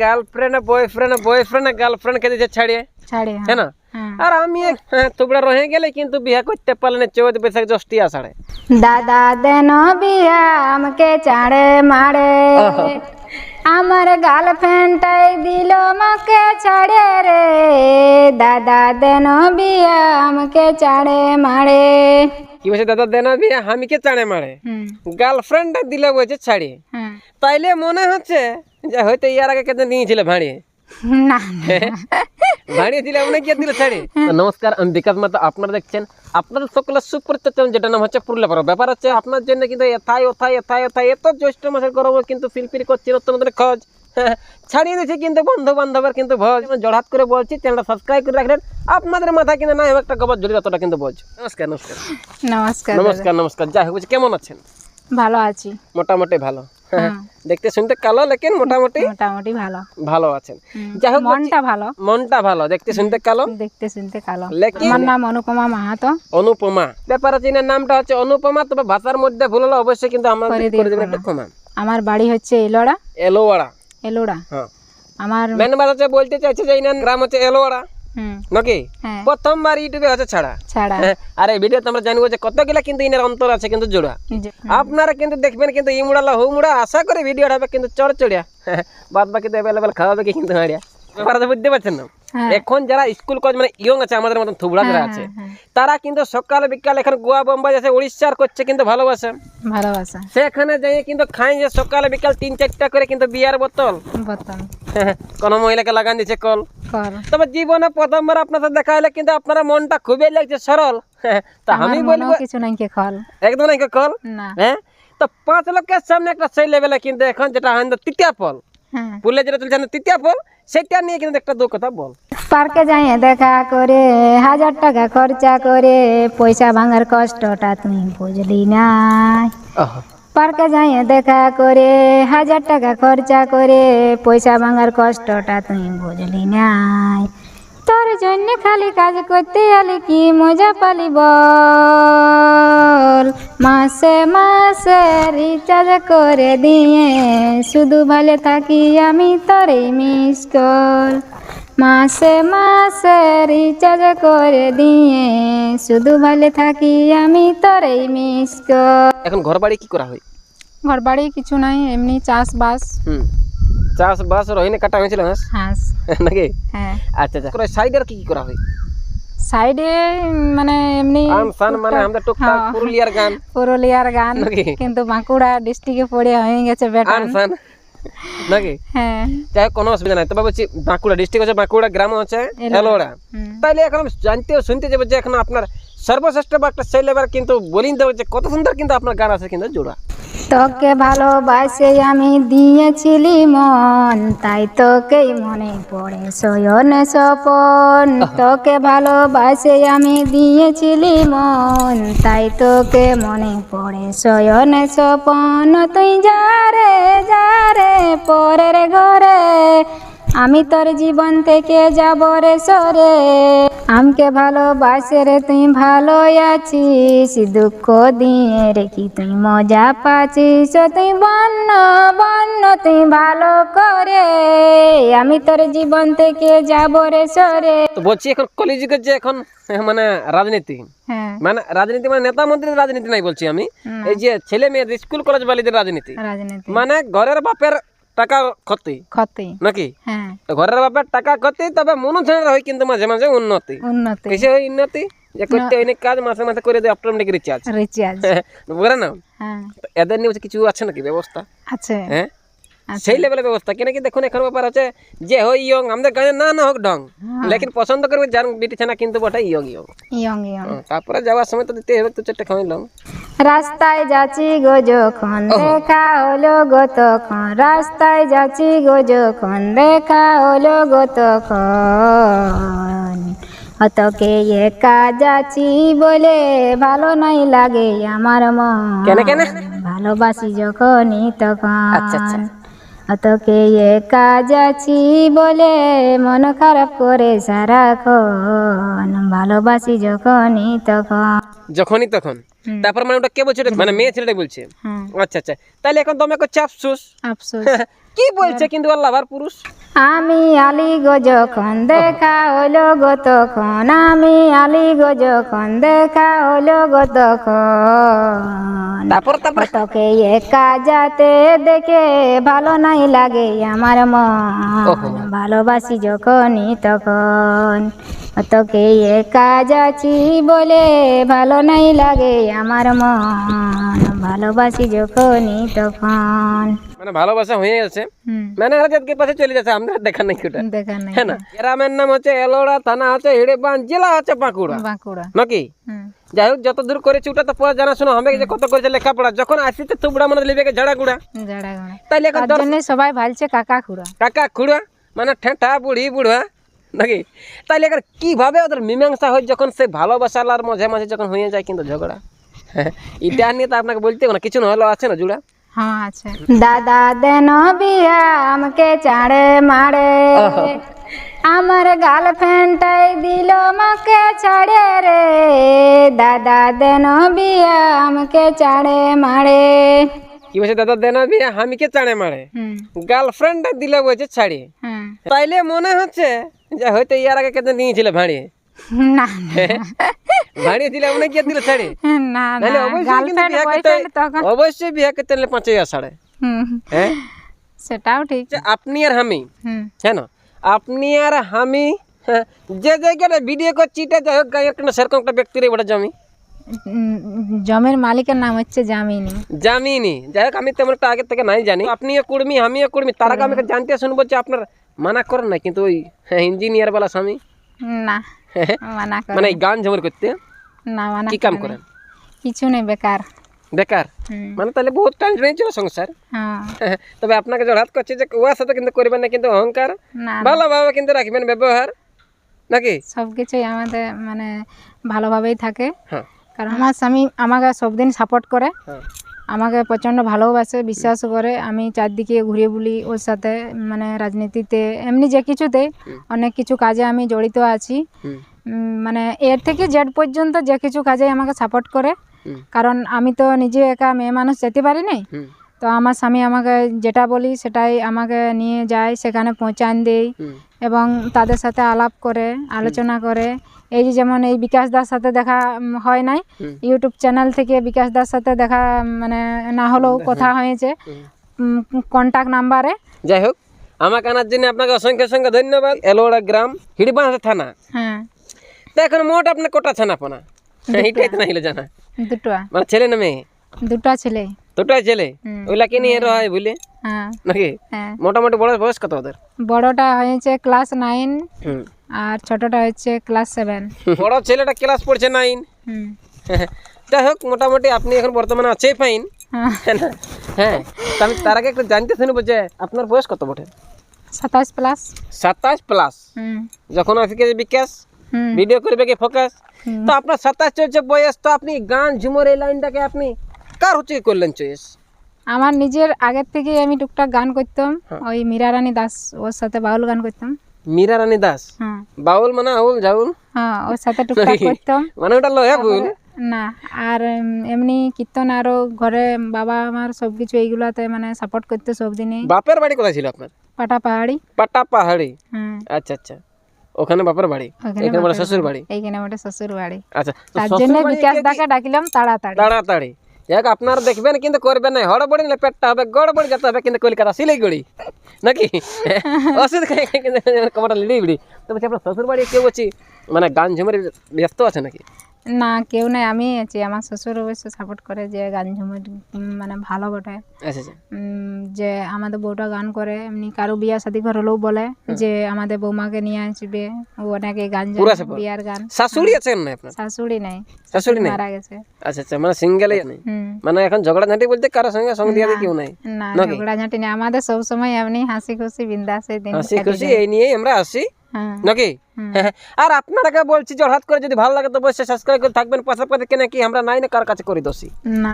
Girlfriend boyfriend boyfriend girlfriend কে দিয়েছে ছাড়িয়ে। ছাড়ে হ্যাঁ। না? আর আমি হ্যাঁ, তোমরা রয়ে গেলে কিন্তু বিয়ে করতে পারলে না চৌদ্দ বৈশাখ জ্যৈষ্ঠী আষাঢ়ে। দাদা দেন বিয়া আমাকে চাড়ে মারে। আমার গার্লফ্রেন্ডটাই দিল আমাকে ছাড়ে রে। দাদা দেন বিয়া আমাকে চাড়ে মারে। কি বলছে দাদা দেনা বিয়ে হামিকে চাড়ে মারে? হুম। গার্লফ্রেন্ড দিলে বলছে ছাড়িয়ে। হুম তাইলে মনে হচ্ছে যে হয়তো ইয়ার আগে কেটে নিয়েছিল ভাড়িয়ে? না ভাড়িয়ে দিলে আপনি দিলে ছাড়ি? নমস্কার আমি বিকাশ মাতা আপনারা দেখছেন আপনাদের সকলের সুপরিচিত যেটা নাম হচ্ছে পুরুলিয়া পর্ব ব্যাপার হচ্ছে আপনার জন্য কিন্তু এথায় ওথায় এথায় এথায় এত জ্যৈষ্ঠ মাসের গরম কিন্তু ফিলফিল করছি নতুন খোঁজ। ছাড়িয়ে দিয়েছি কিন্তু বন্ধু বান্ধবের কিন্তু ভোজ। জড়াত করে বলছি চ্যানেলটা সাবস্ক্রাইব করে রাখলেন আপনাদের মাথায় কিন্তু না একটা খবর জড়িয়ে অতটা কিন্তু বোঝ নমস্কার নমস্কার। নমস্কার নমস্কার নমস্কার। যাই হোক কেমন আছেন? ভালো আছি। মোটামুটি ভালো। দেখতে শুনতে কালো লেকিন মোটামুটি মোটামুটি ভালো। ভালো আছেন। যাই হোক মনটা ভালো। মনটা ভালো দেখতে শুনতে কালো। দেখতে শুনতে কালো। লেকিন আমার নাম অনুপমা মাহাতো। অনুপমা। ব্যাপার আছে নামটা হচ্ছে অনুপমা তবে ভাষার মধ্যে ভুল হলে অবশ্যই কিন্তু আমরা করে দেবেন একটা ক্ষমা। আমার বাড়ি হচ্ছে এলোড়া এলোয়াড়া। এলোড়া হ্যাঁ। আমার মেন হচ্ছে বলতে চাইছে যে এনার গ্রাম হচ্ছে এলোয়াড়া। হুম নাকি? হ্যাঁ। প্রথমবার ইউটিউবে আছে ছাড়া। হ্যাঁ, আর এই ভিডিওতে আমরা জানব যে কতগুলা কিন্তু ইনার অন্তর আছে কিন্তু জোড়া। আপনারা কিন্তু দেখবেন কিন্তু ইমুড়ালা হুমুড়া আশা করে ভিডিওটা হবে কিন্তু চড় চড়িয়া বাদ বাকি তো অ্যাভেলেবেল খাওয়াবে কি কিন্তু হাড়িয়া। ব্যাপার আছে বুঝতে পারছেন না। হ্যাঁ। এখন যারা স্কুল কলেজ মানে ইয়ং আছে আমাদের মতন থুবড়া যারা আছে তারা কিন্তু সকাল বিকাল এখন গোয়া বোম্বাই আছে উড়িষ্যার করছে কিন্তু ভালোবাসে। ভালোবাসা। সেখানে যাই কিন্তু খাই যে সকালে বিকাল তিন চারটা করে কিন্তু বিয়ার বোতল। বোতল। কোনো মহিলাকে লাগান দিচ্ছে কল। তবে জীবনে প্রথমবার আপনার সাথে দেখা হলে কিন্তু আপনারা মনটা খুবই লাগছে সরল। তা আমি বলব কিছু নাই কে খল একদম নাকি কল? না। হ্যাঁ তো পাঁচ লোকের সামনে একটা সেই লেভেলে কিন্তু এখন যেটা হয় তৃতীয় ফল হ্যাঁ। পুলে যেটা চলছে না তৃতীয় ফল সেটা নিয়ে কিন্তু একটা দু কথা বল। পার্কে যাই দেখা করে হাজার টাকা খরচা করে পয়সা ভাঙার কষ্টটা তুই বুঝলি না পার্কে যাই দেখা করে, হাজার টাকা খরচা করে, পয়সা ভাঙার কষ্টটা তুই বুঝলি নাই। তোর জন্য খালি কাজ করতে আলি কি মজা পালি বল? মাসে মাসে রিচার্জ করে দিয়ে শুধু ভালো থাকি আমি তোরে মিস কল মাসে মাসে রিচার্জ করে দিয়ে শুধু ভালো থাকি আমি তোরে মিস এখন ঘর বাড়ি কি করা হয়? ঘর বাড়ি কিছু নাই এমনি চাষবাস। হুম। চাষবাস রহিনে কাটা হয়েছিল হাঁস হাঁস নাকি? হ্যাঁ। আচ্ছা আচ্ছা। সাইডের কি কি করা হয়? সাইডে মানে এমনি সান মানে আমাদের টুকটাক হ্যাঁ। পুরুলিয়ার গান। পুরুলিয়ার গান। কিন্তু বাঁকুড়া ডিস্ট্রিক্টে পড়ে হয়ে গেছে বেটা সান। নাকি? হ্যাঁ। যাই কোনো অসুবিধা নাই। তবে বলছি বাঁকুড়া ডিস্ট্রিক্ট আছে বাঁকুড়া গ্রাম আছে এলোড়া তাহলে তাইলে এখন জানতে শুনতে যাব যে এখন আপনার সর্বশ্রেষ্ঠ বা একটা সেই লেবার কিন্তু বলিন দেবো যে কত সুন্দর কিন্তু আপনার গান আছে কিন্তু জোড়া। তোকে ভালোবাসে আমি দিয়েছিলি মন, তাই তোকেই মনে পড়ে সয়ন স্বপন। তোকে ভালোবাসে আমি দিয়েছিলি মন, তাই তোকে মনে পড়ে সয়ন স্বপন। তুই যা রে যা রে, পরের ঘরে আমি তোর জীবন থেকে যাব রে সরে। আমকে ভালোবাসে রে তুই ভালো আছিস। দুঃখ দিয়ে রে কি তুই মজা পাচ্ছিস? তুই বন্য বন্য তুই ভালো করে। আমি তোর জীবন থেকে যাব রে সরে। তো বলছি এখন কলেজের যে এখন মানে রাজনীতি হ্যাঁ। মানে রাজনীতি মানে নেতা মন্ত্রীর রাজনীতি নাই বলছি আমি। এই যে ছেলে মেয়েদের স্কুল কলেজ বালিদের রাজনীতি। মানে ঘরের বাপের টাকা ক্ষতি? ক্ষতি। নাকি? হ্যাঁ। ঘরের বাপের টাকা ক্ষতি তবে মনু ছেড়ে হয় কিন্তু মাঝে মাঝে উন্নতি। উন্নতি। কিসে হয় উন্নতি? যে করতে হয়নি কাজ মাসে মাসে করে দেয় অটোমেটিক রিচার্জ রিচার্জ বুঝলে না? হ্যাঁ। এদের নিয়ে কিছু আছে নাকি ব্যবস্থা? আছে। হ্যাঁ। সেই লেভেলের ব্যবস্থা। কেন কি দেখুন এখন ব্যাপার আছে যে হই ইয়ং আমাদের গানে না না হোক ঢং লেকিন পছন্দ করবে যার বিটি ছানা কিন্তু বটে ইয়ং ইয়ং। Young young. তারপরে যাওয়ার সময় তো দিতে হবে তো চারটে খাওয়াইলাম রাস্তায় যাচ্ছি গো যখন দেখা হলো গো তখন। রাস্তায় যাচ্ছি গো যখন দেখা হলো গো তখন। অতকে একা যাচ্ছি বলে ভালো নাই লাগে আমার মন। কেন কেন? ভালোবাসি যখনই আচ্ছা, আচ্ছা। তখন এ কাজ আছি বলে মন খারাপ করে সারা সারাক্ষণ ভালোবাসি যখনই তখন যখনই তখন। তারপর মানে ওটা কে বলছে মানে মেয়ে ছেলেটা বলছে। আচ্ছা আচ্ছা। তাহলে এখন তুমি করছে আফসোস আফসোস কি বলছে কিন্তু আল্লাহ আবার পুরুষ? আমি আলি যখন দেখা হইল গো তখন আমি আলি যখন দেখা হইল গো তখন। তারপর তারপর? তোকে একা যাতে দেখে ভালো নাই লাগে আমার। মন। ভালোবাসি যখনই তখন। তোকে একা যাচ্ছি বলে ভালো নাই লাগে আমার মন। ভালোবাসি যখনই তখন। মানে ভালোবাসা হয়ে গেছে। মানে আজকে পাশে চলে যাচ্ছে আমরা দেখা নাই ওটা। দেখা নাই। হ্যাঁ না? গ্রামের নাম হচ্ছে এলোড়া থানা হচ্ছে হিড়েবান জেলা হচ্ছে বাঁকুড়া। বাঁকুড়া। নাকি? যাই হোক যত দূর করেছি ওটা তো পরে জানাশোনা হবে যে কত করেছে লেখাপড়া। যখন আসিতে তুবড়া মানে লিবে ঝাড়া গুড়া গোড়া তাইলে সবাই ভালছে কাকা খুড়া কাকা খুড়া মানে ঠেঁটা বুড়ি বুড়া। নাকি? তাইলে এখন কীভাবে ওদের মীমাংসা হয় যখন সে ভালোবাসার মাঝে মাঝে যখন হয়ে যায় কিন্তু ঝগড়া? হ্যাঁ, এটা নিয়ে তো আপনাকে বলতে না কিছু না হলো আছে না জুড়া? হ্যাঁ দাদা দেন বিয়া আমাকে চাড়ে মারে আমার গার্লফ্রেন্ডটাই দিল আমাকে ছাড়ে রে। দাদা দেন বিয়া আমাকে চাড়ে মারে কি বলছে দাদা দেনা বিয়ে হামিকে চাড়ে মারে হুম। গার্লফ্রেন্ড দিলে বলছে ছাড়ি। হুম তাইলে মনে হচ্ছে যে হয়তো ইয়ার আগে কেটে নিয়েছিল ভাড়িয়ে না ভাড়িয়ে দিলে মনে কি দিল ছাড়ি? না না অবশ্যই গার্লফ্রেন্ড বয়ফ্রেন্ড তখন অবশ্যই বিয়ে করতে হলে পাঁচ হাজার সাড়ে হুম। হ্যাঁ সেটাও ঠিক। আপনি আর আমি হুম। হ্যাঁ না? আপনি আর আমি যে জায়গাটা ভিডিও করছি এটা যাই হোক গায়ে একটা সেরকম একটা ব্যক্তির ওটা জমি। জমির মালিকের নাম হচ্ছে জামিনী। জামিনি। যাই হোক আমি তেমন একটা আগের থেকে নাই জানি। আপনিও কুর্মি আমিও কুর্মি তার আগে আমি জানতে শুনব যে আপনার মানা করেন না কিন্তু ওই ইঞ্জিনিয়ার বালা স্বামী? না মানা করে মানে গান ঝমর করতে? না মানা কি কাম করেন কিছু নেই বেকার। বেকার? মানে তাহলে বহুত টান ছিল সংসার। হ্যাঁ। তবে আপনাকে জড়াত করছে যে ওয়ার সাথে কিন্তু করবেন না কিন্তু অহংকার না ভালোভাবে কিন্তু রাখবেন ব্যবহার নাকি? সব কিছুই আমাদের মানে ভালোভাবেই থাকে। হ্যাঁ। কারণ আমার স্বামী আমাকে সবদিন সাপোর্ট করে। হ্যাঁ। আমাকে প্রচণ্ড ভালোবাসে বিশ্বাস করে। আমি চারদিকে ঘুরে বুলি ওর সাথে মানে রাজনীতিতে এমনি যে কিছুতে অনেক কিছু কাজে আমি জড়িত আছি। মানে এর থেকে জেড পর্যন্ত যে কিছু কাজে আমাকে সাপোর্ট করে। কারণ আমি তো নিজে একা মেয়ে মানুষ যেতে পারি নাই। তো আমার স্বামী আমাকে যেটা বলি সেটাই আমাকে নিয়ে যায় সেখানে পৌঁছান দেয় এবং তাদের সাথে আলাপ করে আলোচনা করে। এই যে যেমন এই বিকাশ দার সাথে দেখা হয় নাই। ইউটিউব চ্যানেল থেকে বিকাশ দার সাথে দেখা মানে না হলেও কথা হয়েছে। কন্ট্যাক্ট নাম্বারে যাই হোক আমাকে আনার জন্য আপনাকে অসংখ্য অসংখ্য ধন্যবাদ। এলোড়া গ্রাম হিড়বাঁধ থানা। হ্যাঁ। তো এখন মোট আপনার কটা ছানা পোনা এটাই তো না নাইলে জানা। দুটো। মানে ছেলে না মেয়ে? দুটো ছেলে। দুটাই ছেলে। ওইলা কে নিয়ে রয় বুঝলে হ্যাঁ। নাকি? হ্যাঁ। মোটামুটি বড় বয়স কত ওদের? বড়টা হয়েছে ক্লাস নাইন আর ছোটটা হচ্ছে ক্লাস সেভেন। বড় ছেলেটা ক্লাস পড়ছে নাইন। যাই হোক মোটামুটি আপনি এখন বর্তমানে আছে ফাইন হ্যাঁ। হ্যাঁ না? হ্যাঁ আমি তার আগে একটু জানতে শুনব যে আপনার বয়স কত বটে? সাতাশ প্লাস সাতাশ প্লাস যখন আজকে বিকাশ ভিডিও করবে কি ফোকাস তো আপনার সাতাশ চলছে বয়স তো আপনি গান ঝুমর এই লাইনটাকে আপনি কার হচ্ছে করলেন চয়েস? আমার নিজের আগের থেকে আমি টুকটাক গান করতাম। হ্যাঁ। ওই মীরা রানী দাস ওর সাথে বাউল গান করতাম। মীরা রানী দাস? হ্যাঁ। বাউল মানে আউল জাউল? হ্যাঁ ওর সাথে টুকটাক করতাম। মানে ওটা লয়া বুল না? আর এমনি কীর্তন আরও ঘরে বাবা আমার সব কিছু এইগুলাতে মানে সাপোর্ট করতে সব দিনই বাপের বাড়ি কোথায় ছিল আপনার? পাটা পাহাড়ি। পাটা পাহাড়ি? হ্যাঁ। আচ্ছা আচ্ছা। ওখানে বাপের বাড়ি? এখানে বাপের শ্বশুর বাড়ি? এইখানে ওটা শ্বশুর বাড়ি। আচ্ছা তার জন্য বিকাশ দাকে ডাকিলাম তাড়াতাড়ি। তাড়াতাড়ি। যাক আপনারা দেখবেন কিন্তু করবেন না। হড়বড়ি নিলে পেটটা হবে গড়বড়ি যেতে হবে কিন্তু কলকাতা শিলিগুড়ি। নাকি? অসুবিধা খাই খাই কিন্তু কমাটা লিড়ি তো বলছি আপনার শ্বশুর বাড়ি কেউ বলছি মানে গান ঝুমের ব্যস্ত আছে নাকি? না কেউ নাই আমি আছি। আমার শ্বশুর অবশ্য সাপোর্ট করে যে গান ঝুমুর মানে ভালো বটে। আচ্ছা আচ্ছা। যে আমাদের বউটা গান করে এমনি কারও বিয়া শাদি ঘর হলেও বলে যে আমাদের বৌমাকে নিয়ে আসবে। ও নাকি গান। বিয়ার গান। শাশুড়ি আছেন না আপনার? শাশুড়ি নাই। শাশুড়ি নেই? মারা গেছে। আচ্ছা আচ্ছা মানে সিঙ্গেলই নেই? মানে এখন ঝগড়া ঝাঁটি বলতে কারোর সঙ্গে সঙ্গ দিয়ে কেউ নাই? না? ঝগড়া ঝাঁটি নেই। আমাদের সব সময় এমনি হাসি খুশি বিন্দাসে দিন হাসি খুশি এই নিয়েই আমরা আসি। নাকি? হ্যাঁ, আর আপনারাকে বলছি যে হঠাৎ করে যদি ভালো লাগে তো অবশ্যই সাবস্ক্রাইব করে থাকবেন। পাশাপাশি কেন কি আমরা নাই না কার কাছে করি দোষী।